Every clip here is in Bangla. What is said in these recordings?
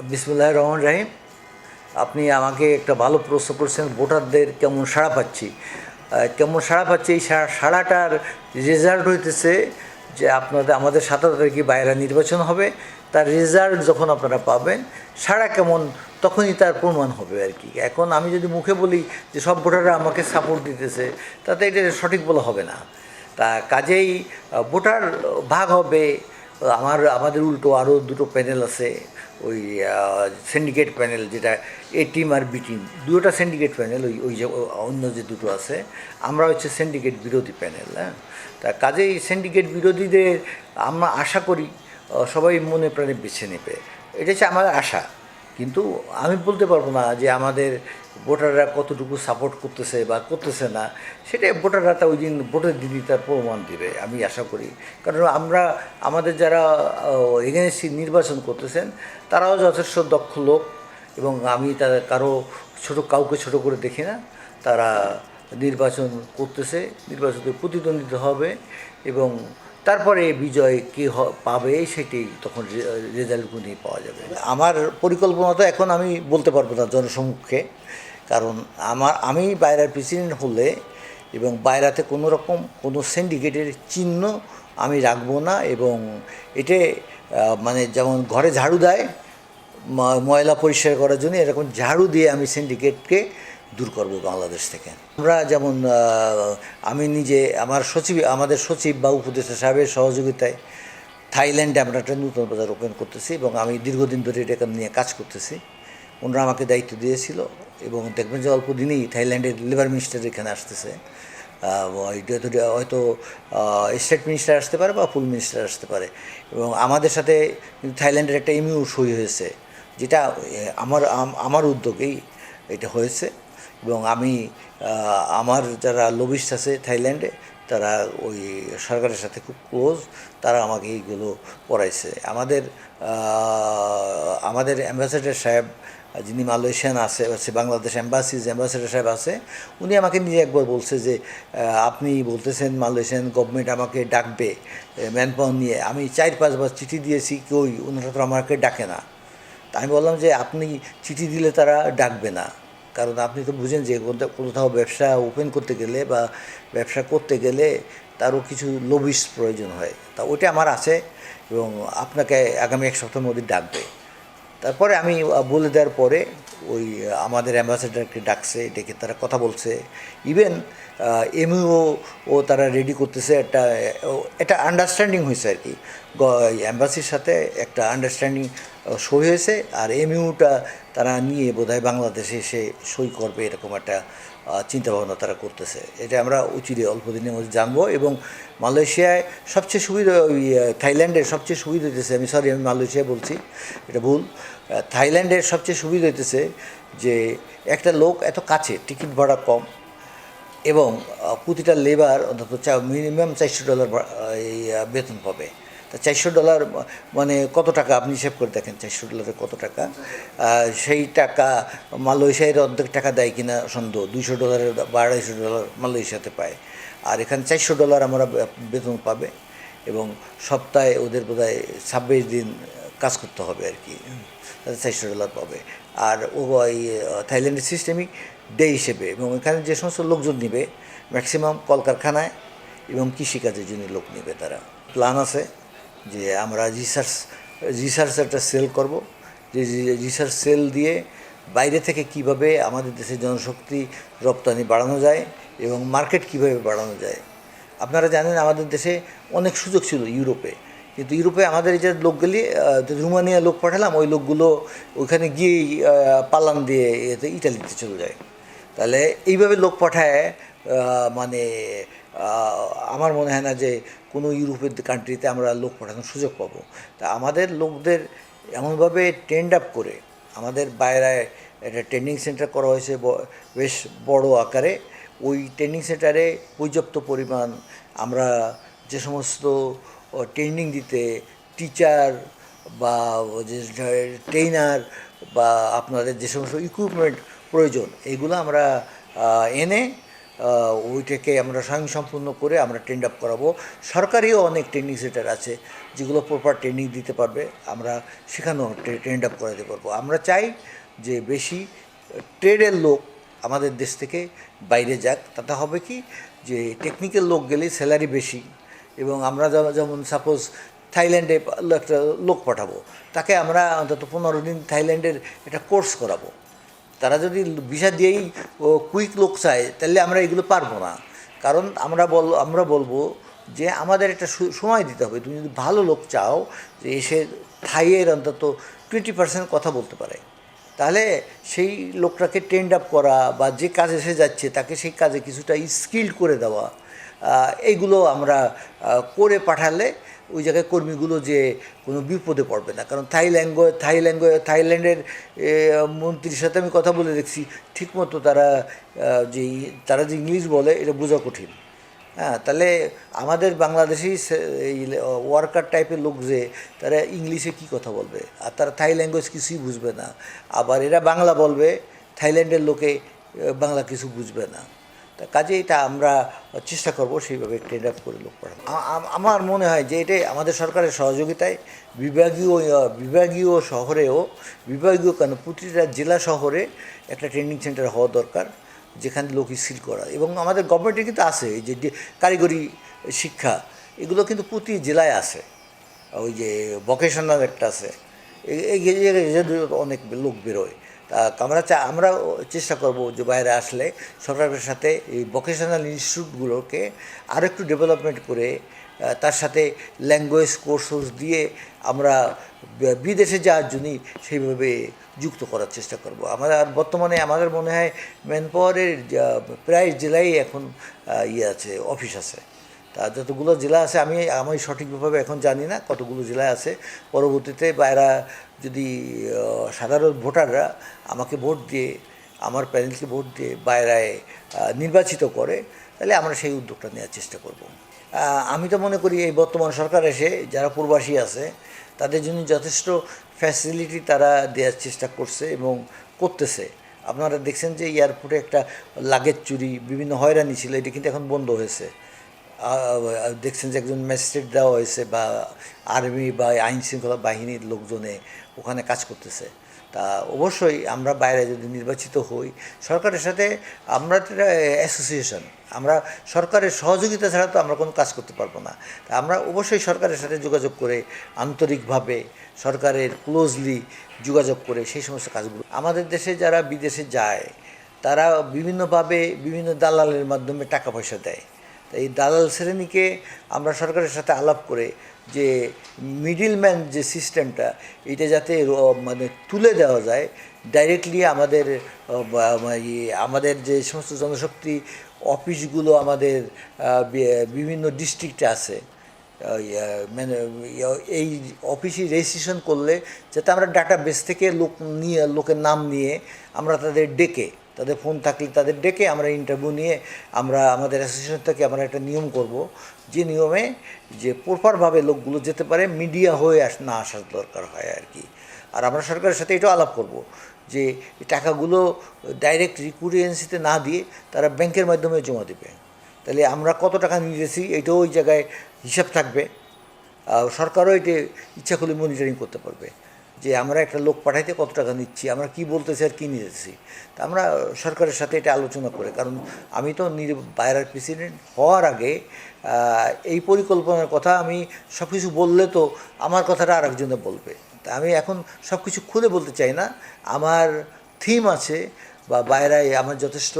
বিসমুল্লাহ রহমান রাহিম, আপনি আমাকে একটা ভালো প্রশ্ন করছেন, ভোটারদের কেমন সাড়া পাচ্ছি। কেমন সাড়া পাচ্ছি? এই সাড়া- সাড়াটার রেজাল্ট হইতেছে যে আপনাদের, আমাদের সাতারো তারিখে বাইরে নির্বাচন হবে। তার রেজাল্ট যখন আপনারা পাবেন, সাড়া কেমন, তখনই তার প্রমাণ হবে আর কি। এখন আমি যদি মুখে বলি যে সব ভোটাররা আমাকে সাপোর্ট দিতেছে, তাতে এটা সঠিক বলা হবে না। তা কাজেই ভোটার ভাগ হবে আমার, আমাদের উল্টো আরও দুটো প্যানেল আছে, ওই সিন্ডিকেট প্যানেল যেটা এ টিম আর বি টিম দুটা সিন্ডিকেট প্যানেল, ওই ওই যে অন্য যে দুটো আছে। আমরা হচ্ছে সিন্ডিকেট বিরোধী প্যানেল হ্যাঁ? তা কাজেই সিন্ডিকেট বিরোধীদের আমরা আশা করি সবাই মনে প্রাণে বেছে নেবে। এটা হচ্ছে আমাদের আশা। কিন্তু আমি বলতে পারব না যে আমাদের ভোটাররা কতটুকু সাপোর্ট করতেছে বা করতেছে না। সেটা ভোটাররা তা ওই দিন ভোটের দিনই তার প্রমাণ দিবে, আমি আশা করি। কারণ আমরা, আমাদের যারা এগেনস্ট নির্বাচন করতেছেন, তারাও যথেষ্ট দক্ষ লোক এবং আমি তার কারও ছোট, কাউকে ছোট করে দেখি না। তারা নির্বাচন করতেছে, নির্বাচনে প্রতিদ্বন্দ্বিতা হবে এবং তারপরে বিজয় কে পাবে সেটি তখন রেজাল্টগুলো পাওয়া যাবে। আমার পরিকল্পনা তো এখন আমি বলতে পারব না জনসম্মুখে, কারণ আমার, আমি বাইরের প্রেসিডেন্ট হলে এবং বাইরাতে কোনো রকম কোনো সিন্ডিকেটের চিহ্ন আমি রাখব না এবং এতে মানে যেমন ঘরে ঝাড়ু দেয় ময়লা পরিষ্কার করার জন্য এরকম ঝাড়ু দিয়ে আমি সিন্ডিকেটকে দূর করব বাংলাদেশ থেকে। আমরা যেমন আমি নিজে, আমার সচিব, আমাদের সচিব বা উপদেষ্টা সাহেবের সহযোগিতায় থাইল্যান্ডে আমরা একটা নতুন বাজার ওপেন করতেছি এবং আমি দীর্ঘদিন ধরে এটা নিয়ে কাজ করতেছি। ওনারা আমাকে দায়িত্ব দিয়েছিল এবং দেখবেন যে অল্প দিনেই থাইল্যান্ডের লেবার মিনিস্টার এখানে আসতেছে। হয়তো স্টেট মিনিস্টার আসতে পারে বা ফুল মিনিস্টার আসতে পারে। এবং আমাদের সাথে থাইল্যান্ডের একটা এমইউ সই হয়েছে, যেটা আমার আমার উদ্যোগেই এটা হয়েছে। এবং আমি আমার যারা লবিস্ট আছে থাইল্যান্ডে, তারা ওই সরকারের সাথে খুব ক্লোজ তারা আমাকে এইগুলো পড়াইছে। আমাদের আমাদের অ্যাম্বাসেডার সাহেব, যিনি মালয়েশিয়ান আছে বাংলাদেশ অ্যাম্বাসিজ অ্যাম্বাসেডার সাহেব আছে, উনি আমাকে নিজে একবার বলছে যে আপনি বলতেছেন মালয়েশিয়ান গভর্নমেন্ট আমাকে ডাকবে ম্যান পাওয়ার নিয়ে। আমি চার পাঁচবার চিঠি দিয়েছি, কই ওনারা তো আমাকে ডাকে না। তা আমি বললাম যে, আপনি চিঠি দিলে তারা ডাকবে না। কারণ আপনি তো বুঝেন যে কোথাও ব্যবসা ওপেন করতে গেলে বা ব্যবসা করতে গেলে তারও কিছু লবিস প্রয়োজন হয়। তা ওইটা আমার আছে এবং আপনাকে আগামী এক সপ্তাহের মধ্যে ডাকবে। তারপরে আমি বলে দেওয়ার পরে ওই আমাদের অ্যাম্বাসেডারকে ডাকছে ডেকে তারা কথা বলছে। ইভেন এমইও ও তারা রেডি করতেছে একটা ও, একটা আন্ডারস্ট্যান্ডিং হয়েছে আর কি। অ্যাম্বাসির সাথে একটা আন্ডারস্ট্যান্ডিং সই হয়েছে, আর এমইউটা তারা নিয়ে বোধহয় বাংলাদেশে এসে সই করবে এরকম একটা চিন্তাভাবনা তারা করতেছে। এটা আমরা উচিরে অল্প দিনের মধ্যে জানব এবং মালয়েশিয়ায় সবচেয়ে সুবিধা, ওই থাইল্যান্ডের সবচেয়ে সুবিধা হইতেছে, আমি সরি আমি মালয়েশিয়া বলছি, এটা ভুল। থাইল্যান্ডের সবচেয়ে সুবিধা হইতেছে যে একটা লোক এত কাছে, টিকিট ভাড়া কম এবং প্রতিটা লেবার অন্তত চা, মিনিমাম চারশো ডলার এই বেতন পাবে। তা চারশো ডলার মানে কত টাকা? আপনি হিসেব করে দেখেন চারশো ডলারে কত টাকা। সেই টাকা মালয়েশিয়ার অর্ধেক টাকা দেয় কিনা সন্দেহ। দুইশো ডলারের বা আড়াইশো ডলার মালয়েশিয়াতে পায়। আর এখানে চারশো ডলার আমরা বেতন পাবে এবং সপ্তাহে ওদের বোধহয় ছাব্বিশ দিন কাজ করতে হবে আর কি। চারশো ডলার পাবে। আর ও থাইল্যান্ডের সিস্টেমিক ডে হিসেবে এবং এখানে যে সমস্ত লোকজন নিবে ম্যাক্সিমাম কলকারখানায় এবং কৃষিকাজের জন্য লোক নেবে তারা। প্ল্যান আছে। যে আমরা রিসার্চ রিসার্চ একটা সেল করব। যে রিসার্চ সেল দিয়ে বাইরে থেকে কীভাবে আমাদের দেশের জনশক্তি রপ্তানি বাড়ানো যায় এবং মার্কেট কীভাবে বাড়ানো যায়। আপনারা জানেন আমাদের দেশে অনেক সুযোগ ছিল ইউরোপে। কিন্তু ইউরোপে আমাদের যে লোকগুলি আহ, যে রুমানিয়া লোক পাঠালাম ওই লোকগুলো ওইখানে গিয়েই পালান দিয়ে এতে ইটালিতে চলে যায়। তাহলে এইভাবে লোক পাঠায় মানে আমার মনে হয় না যে কোনো ইউরোপের কান্ট্রিতে আমরা লোক পাঠানোর সুযোগ পাবো। তা আমাদের লোকদের এমনভাবে ট্রেন্ড আপ করে, আমাদের বাইরে একটা ট্রেনিং সেন্টার করা হয়েছে বেশ বড় আকারে। ওই ট্রেনিং সেন্টারে পর্যাপ্ত পরিমাণ আমরা যে সমস্ত ট্রেনিং দিতে টিচার বা যে ট্রেনার বা আপনাদের যে সমস্ত ইকুইপমেন্ট প্রয়োজন এইগুলো আমরা এনে ওইটাকে আমরা স্বয়ংসম্পূর্ণ করে আমরা ট্রেন্ড আপ করাবো। সরকারিও অনেক ট্রেনিং সেন্টার আছে যেগুলো প্রপার ট্রেনিং দিতে পারবে। আমরা সেখানেও ট্রেন্ড আপ করাতে পারব। আমরা চাই যে বেশি ট্রেডের লোক আমাদের দেশ থেকে বাইরে যাক। তাতে হবে কি যে টেকনিক্যাল লোক গেলে স্যালারি বেশি এবং আমরা যেমন- সাপোজ থাইল্যান্ডে একটা লোক পাঠাবো, তাকে আমরা অন্তত পনেরো দিন থাইল্যান্ডের একটা কোর্স করাবো। তারা যদি ভিসা দিয়েই কুইক লোক চায়, তাহলে আমরা এগুলো পারব না। কারণ আমরা বল, আমরা বলব যে আমাদের একটা সময় দিতে হবে। তুমি যদি ভালো লোক চাও যে এসে থাইয়ের অন্তত টোয়েন্টি পার্সেন্ট কথা বলতে পারে, তাহলে সেই লোকটাকে ট্রেন্ড আপ করা বা যে কাজে সে যাচ্ছে, তাকে সেই কাজে কিছুটা স্কিল করে দেওয়া এইগুলো আমরা করে পাঠালে ওই জায়গায় কর্মীগুলো যে কোনো বিপদে পড়বে না। কারণ থাই ল্যাঙ্গুয়েজ থাই ল্যাঙ্গুয়েজ থাইল্যান্ডের মন্ত্রীর সাথে আমি কথা বলে দেখছি, ঠিকমতো তারা যে তারা যে ইংলিশ বলে, এটা বোঝা কঠিন। হ্যাঁ তাহলে আমাদের বাংলাদেশি ওয়ার্কার টাইপের লোক যে, তারা ইংলিশে কি কথা বলবে? আর তারা থাই ল্যাঙ্গুয়েজ কিছুই বুঝবে না। আবার এরা বাংলা বলবে, থাইল্যান্ডের লোকে বাংলা কিছু বুঝবে না। তা কাজে এটা আমরা চেষ্টা করব সেইভাবে ট্রেন আপ করে লোক পাঠাবো আমার মনে হয় যে এটাই আমাদের সরকারের সহযোগিতায় বিভাগীয় বিভাগীয় শহরেও বিভাগীয় কেন প্রতিটা জেলা শহরে একটা ট্রেনিং সেন্টার হওয়া দরকার যেখানে লোক স্কিল করা এবং আমাদের গভর্নমেন্টে কিন্তু আছে এই যে কারিগরি শিক্ষা এগুলো কিন্তু প্রতি জেলায় আছে ওই যে ভোকেশনাল একটা আছে এই- অনেক লোক বেরোয় আমরা চা আমরা চেষ্টা করব যে বাইরে আসলে সরকারের সাথে এই ভোকেশনাল ইনস্টিটিউটগুলোকে আরও একটু ডেভেলপমেন্ট করে তার সাথে ল্যাঙ্গুয়েজ কোর্স দিয়ে আমরা বিদেশে যাওয়ার জন্যই সেইভাবে যুক্ত করার চেষ্টা করব। আমরা আর বর্তমানে আমাদের মনে হয় ম্যান পাওয়ারের প্রায় জেলায় এখন ইয়ে আছে অফিস আছে। তা যতগুলো জেলা আছে, আমি আমি সঠিকভাবে এখন জানি না কতগুলো জেলায় আছে। পরবর্তীতে বাইরা যদি সাধারণ ভোটাররা আমাকে ভোট দিয়ে, আমার প্যানেলকে ভোট দিয়ে বাইরায় নির্বাচিত করে, তাহলে আমরা সেই উদ্যোগটা নেওয়ার চেষ্টা করব। আমি তো মনে করি এই বর্তমান সরকার এসে যারা প্রবাসী আছে, তাদের জন্য যথেষ্ট ফ্যাসিলিটি তারা দেওয়ার চেষ্টা করছে এবং করতেছে। আপনারা দেখছেন যে এয়ারপোর্টে একটা লাগেজ চুরি, বিভিন্ন হয়রানি ছিল, এটি কিন্তু এখন বন্ধ হয়েছে। দেখছেন যে একজন ম্যাজিস্ট্রেট দেওয়া হয়েছে বা আর্মি বা আইন শৃঙ্খলা বাহিনীর লোকজনে ওখানে কাজ করতেছে। তা অবশ্যই আমরা বাইরে যদি নির্বাচিত হই, সরকারের সাথে আমরা অ্যাসোসিয়েশন আমরা সরকারের সহযোগিতা ছাড়া তো আমরা কোনো কাজ করতে পারব না। তা আমরা অবশ্যই সরকারের সাথে যোগাযোগ করে, আন্তরিকভাবে সরকারের ক্লোজলি যোগাযোগ করে সেই সমস্ত কাজগুলো। আমাদের দেশে যারা বিদেশে যায়, তারা বিভিন্নভাবে বিভিন্ন দালালের মাধ্যমে টাকা পয়সা দেয়। এই দালাল শ্রেণীকে আমরা সরকারের সাথে আলাপ করে যে মিডিলম্যান যে সিস্টেমটা এটা যাতে মানে তুলে দেওয়া যায় ডাইরেক্টলি আমাদের আমাদের যে সমস্ত জনশক্তি অফিসগুলো আমাদের বিভিন্ন ডিস্ট্রিক্টে আছে মানে এই অফিসে রেজিস্ট্রেশন করলে যাতে আমরা ডাটা বেস থেকে লোক নিয়ে, লোকের নাম নিয়ে আমরা তাদের ডেকে তাদের ফোন থাকলে তাদের ডেকে আমরা ইন্টারভিউ নিয়ে আমরা আমাদের অ্যাসোসিয়েশন থেকে আমরা একটা নিয়ম করব, যে নিয়মে যে প্রপারভাবে লোকগুলো যেতে পারে মিডিয়া হয়ে আস, না আসার দরকার হয় আর কি। আর আমরা সরকারের সাথে এটাও আলাপ করব, যে টাকাগুলো ডাইরেক্ট রিকুরিয়েন্সিতে না দিয়ে তারা ব্যাংকের মাধ্যমে জমা দেবে। তাহলে আমরা কত টাকা নিয়েছি, এটাও ওই জায়গায় হিসাব থাকবে। আর সরকারও এটা ইচ্ছা করলে মনিটরিং করতে পারবে। যে আমরা একটা লোক পাঠাইতে কত টাকা নিচ্ছি, আমরা কি বলতেছি আর কী নিতেছি। তা আমরা সরকারের সাথে এটা আলোচনা করে, কারণ আমি তো নির বাইরের প্রেসিডেন্ট হওয়ার আগে এই পরিকল্পনার কথা আমি সব কিছু বললে তো আমার কথাটা আর একজনে বলবে। তা আমি এখন সব কিছু খুলে বলতে চাই না, আমার থিম আছে বা বাইরায় আমার যথেষ্ট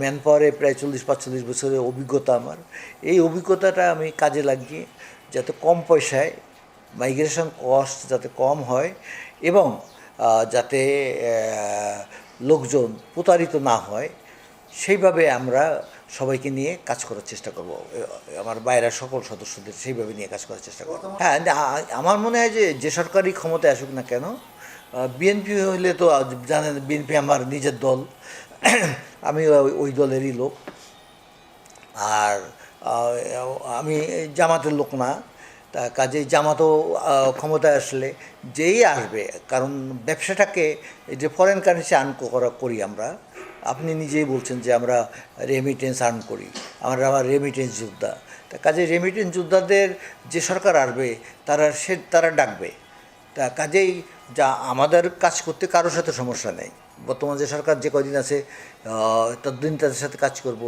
ম্যান পাওয়ারে প্রায় চল্লিশ, পাঁচচল্লিশ বছরের অভিজ্ঞতা আমার। এই অভিজ্ঞতাটা আমি কাজে লাগিয়ে যাতে কম পয়সায় মাইগ্রেশন কস্ট যাতে কম হয় এবং যাতে লোকজন প্রতারিত না হয় সেইভাবে আমরা সবাইকে নিয়ে কাজ করার চেষ্টা করব। আমার বাইরের সকল সদস্যদের সেইভাবে নিয়ে কাজ করার চেষ্টা করব। হ্যাঁ আমার মনে হয় যে যে সরকারি ক্ষমতায় আসুক না কেন বিএনপি হলে তো জানেন বিএনপি আমার নিজের দল। আমি ওই দলেরই লোক। আর আমি জামাতের লোক না। তা কাজেই জামাতও ক্ষমতায় আসলে যেই আসবে, কারণ ব্যবসাটাকে যে ফরেন কারেন্সি আর্ন করা করি আমরা, আপনি নিজেই বলছেন যে আমরা রেমিটেন্স আর্ন করি, আমরা আমার রেমিটেন্স যোদ্ধা। তা কাজে রেমিটেন্স যোদ্ধাদের যে সরকার আসবে, তারা সে, তারা ডাকবে। তা কাজেই যা আমাদের কাজ করতে কারোর সাথে সমস্যা নেই। বর্তমান যে সরকার যে কদিন আছে ততদিন তাদের সাথে কাজ করব।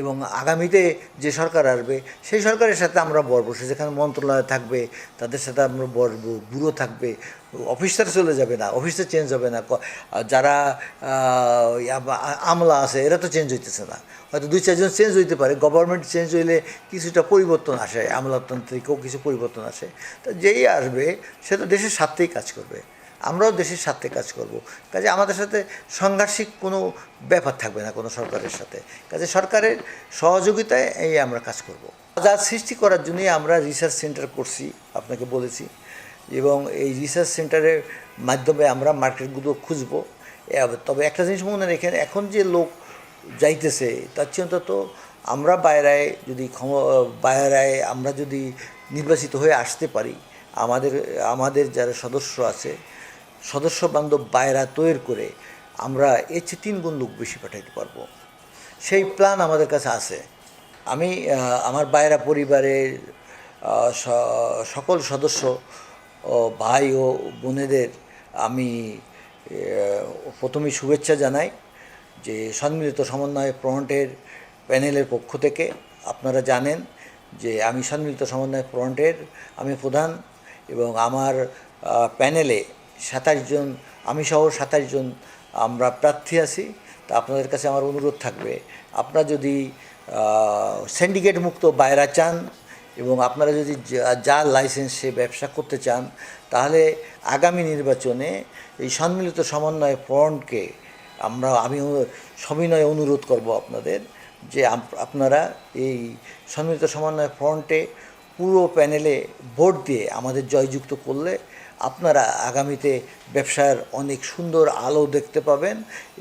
এবং আগামীতে যে সরকার আসবে, সেই সরকারের সাথে আমরা বসবো। সে যেখানে মন্ত্রণালয় থাকবে, তাদের সাথে আমরা বসবো, ব্যুরো থাকবে, অফিসার চলে যাবে না, অফিসার চেঞ্জ হবে না। যারা আমলা আছে, এরা তো চেঞ্জ হইতেছে না। হয়তো দুই, চারজন চেঞ্জ হইতে পারে গভর্নমেন্ট চেঞ্জ হইলে কিছুটা পরিবর্তন আসে, আমলাতন্ত্রিকেও কিছু পরিবর্তন আসে। তো যেই আসবে, সে তো দেশের স্বার্থেই কাজ করবে। আমরাও দেশের স্বার্থে কাজ করব। কাজে আমাদের সাথে সাংঘর্ষিক কোনো ব্যাপার থাকবে না কোনো সরকারের সাথে। কাজে সরকারের সহযোগিতায় এই আমরা কাজ করব। যা সৃষ্টি করার জন্যই আমরা রিসার্চ সেন্টার করছি, আপনাকে বলেছি। এবং এই রিসার্চ সেন্টারের মাধ্যমে আমরা মার্কেটগুলো খুঁজবো। তবে একটা জিনিস মনে রেখেন, এখন যে লোক যাইতেছে, তার চেয়ে অন্তত আমরা বাইরায় যদি ক্ষম বাইরায় আমরা যদি নির্বাচিত হয়ে আসতে পারি, আমাদের আমাদের যারা সদস্য আছে সদস্য বান্ধব বায়রা তৈরি করে আমরা এর চেয়ে তিন গুণ লোক বেশি পাঠাইতে পারব। সেই প্ল্যান আমাদের কাছে আছে। আমি আমার বায়রা পরিবারের সকল সদস্য ভাই ও বোনেদের আমি আহ, প্রথমেই শুভেচ্ছা জানাই যে সম্মিলিত সমন্বয় ফ্রন্টের প্যানেলের পক্ষ থেকে আপনারা জানেন যে আমি সম্মিলিত সমন্বয় ফ্রন্টের আমি প্রধান এবং আমার প্যানেলে সাতাশ জন, আমি সহ সাতাশ জন আমরা প্রার্থী আছি। তা আপনাদের কাছে আমার অনুরোধ থাকবে, আপনারা যদি সিন্ডিকেট মুক্ত বাইরা চান এবং আপনারা যদি যা- লাইসেন্সে ব্যবসা করতে চান, তাহলে আগামী নির্বাচনে এই সম্মিলিত সমন্বয় ফ্রন্টকে আমরা, আমি সবিনয় অনুরোধ করব আপনাদের যে আপনারা এই সম্মিলিত সমন্বয় ফ্রন্টে পুরো প্যানেলে ভোট দিয়ে আমাদের জয়যুক্ত করলে আপনারা আগামীতে ব্যবসার অনেক সুন্দর আলো দেখতে পাবেন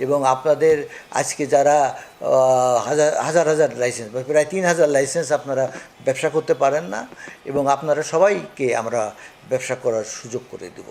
এবং আপনাদের আজকে যারা হাজার হাজার হাজার লাইসেন্স প্রায় তিন হাজার লাইসেন্স আপনারা ব্যবসা করতে পারেন না এবং আপনারা সবাইকে আমরা ব্যবসা করার সুযোগ করে দেব।